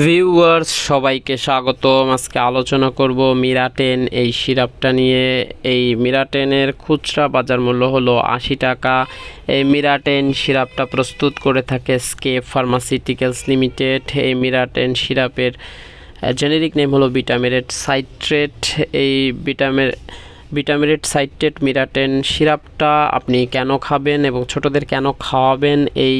Viewers সবাইকে স্বাগতম। আজকে আলোচনা করব মিরাটেন এই সিরাপটা নিয়ে। এই মিরাটেনের খুচরা বাজার মূল্য হলো আশি টাকা। এই মিরাটেন সিরাপটা প্রস্তুত করে থাকে স্কেপ ফার্মাসিউটিক্যালস লিমিটেড এই মিরাটেন সিরাপের জেনেরিক নেম হলো ভিটামিরেট সাইট্রেট এই ভিটামিন ভিটামিরেট সাইট্রেট, মিরাটেন সিরাপটা আপনি কেন খাবেন এবং ছোটদের কেন খাওয়াবেন? এই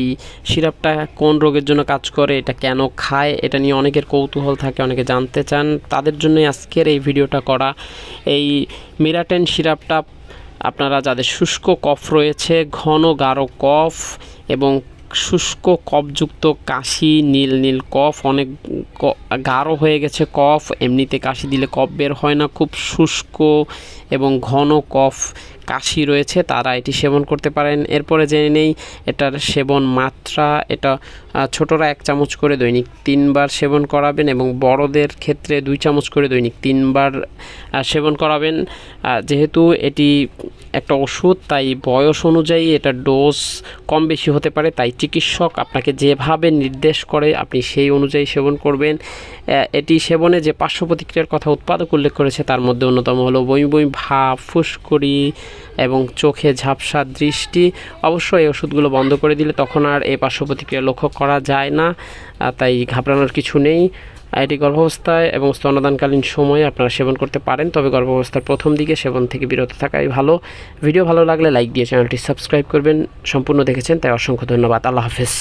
সিরাপটা কোন রোগের জন্য কাজ করে, এটা কেন খায়? এটা নিয়ে অনেকের কৌতূহল থাকে, অনেকে জানতে চান। তাদের জন্যই আজকের এই ভিডিওটা করা। এই মিরাটেন সিরাপটা আপনারা যাদের শুষ্ক কফ রয়েছে, ঘন গাঢ় কফ এবং শুষ্ক, কফযুক্ত কাশি, নীল নীল কফ, অনেক গাঢ় হয়ে গেছে কফ, এমনিতে কাশি দিলে কফ বের হয় না, খুব শুষ্ক এবং ঘন কফ কাশি রয়েছে, তারা এটি সেবন করতে পারেন। এরপরে জেনে নেই, এটার সেবন মাত্রা, এটা ছোটরা এক চামচ করে দৈনিক তিনবার সেবন করাবেন এবং বড়দের ক্ষেত্রে দুই চামচ করে দৈনিক তিনবার সেবন করাবেন। যেহেতু এটি একটা ওষুধ, তাই বয়স অনুযায়ী এটা ডোজ কম বেশি হতে পারে। তাই চিকিৎসক আপনাকে যেভাবে নির্দেশ করে, আপনি সেই অনুযায়ী সেবন করবেন। এটি সেবনে যে পার্শ্ব প্রতিক্রিয়ার কথা উৎপাদক উল্লেখ করেছে, তার মধ্যে অন্যতম হলো বমি বমি, ভাব, ফুসকুড়ি এবং চোখে ঝাপসা দৃষ্টি। অবশ্যই এই ওষুধগুলো বন্ধ করে দিলে তখন আর এই পার্শ্ব প্রতিক্রিয়া লক্ষ্য করা যায় না। তাই ঘাবড়ানোর কিছু নেই। এটি গর্ভাবস্থায় এবং স্তনদানকালীন সময়ে আপনারা সেবন করতে পারেন, তবে গর্ভাবস্থার প্রথম দিকে সেবন থেকে বিরত থাকাই ভালো। ভিডিও ভালো লাগলে লাইক দিয়ে চ্যানেলটি সাবস্ক্রাইব করবেন, সম্পূর্ণ দেখেছেন, তাই অসংখ্য ধন্যবাদ। আল্লাহ হাফেজ।